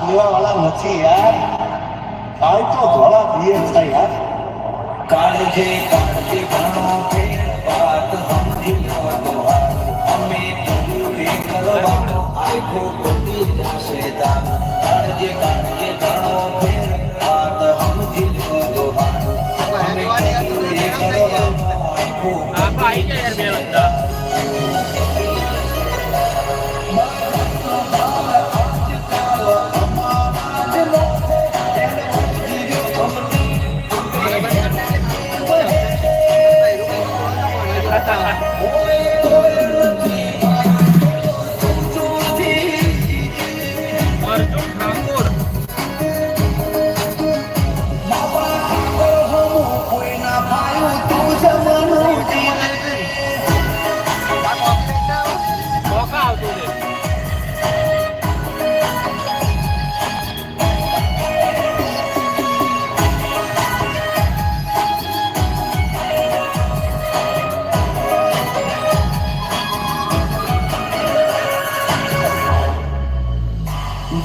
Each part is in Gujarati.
પીવા વાળા નથી યાર. કાંઈ તો ધોળા દિયે છે યાર કાળજે કાળજે ઘણો ફેર વાત સમજી લો તો અમે પૂરી કરવાનો આખો કોટી જશે દાન. કાળજે કાળજે ઘણો ફેર વાત સમજી લો તો અમે પૂરી કરવાનો આખો આપણે આવી ગયા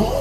Whoa.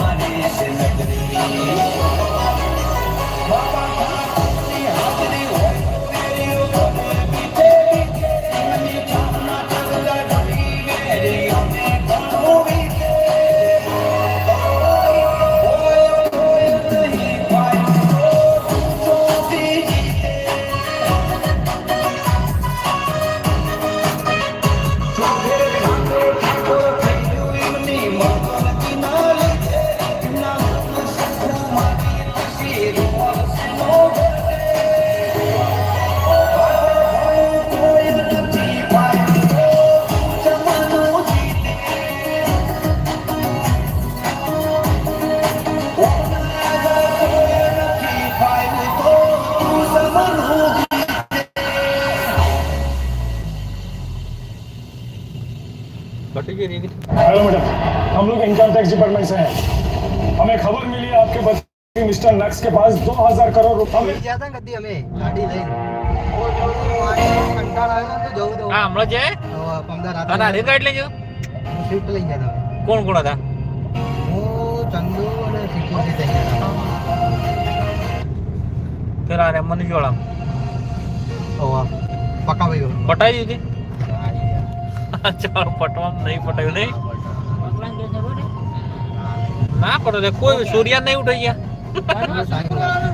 हेलो मैडम हम लोग इनकम टैक्स डिपार्टमेंट से हैं हमें खबर मिली आपके पति मिस्टर नक्स के पास 2000 करोड़ रुपए हमें ગયા હતા ને કદી અમે ગાડી લઈને ઓ જોયું મારે કંટાળ આવ્યો ને તો જવું તો હા હમણાં છે હવે પંદર અને રાતે આધાર કાર્ડ લેજો સ્વિફ્ટ લઈ ગયા હતા કોણ કોણ હતા હું ચંદુ અને સિક્યુરિટી થઈ ગયા પેલા રે મને જોડામ હતા પક્કા ભાઈઓ પટાવી દીધી ચાલ પટવામાં નહીં પટાવ્યું નહીં? ના પડે કોઈ સૂર્યા નહીં ઉઠાઈ ગયા.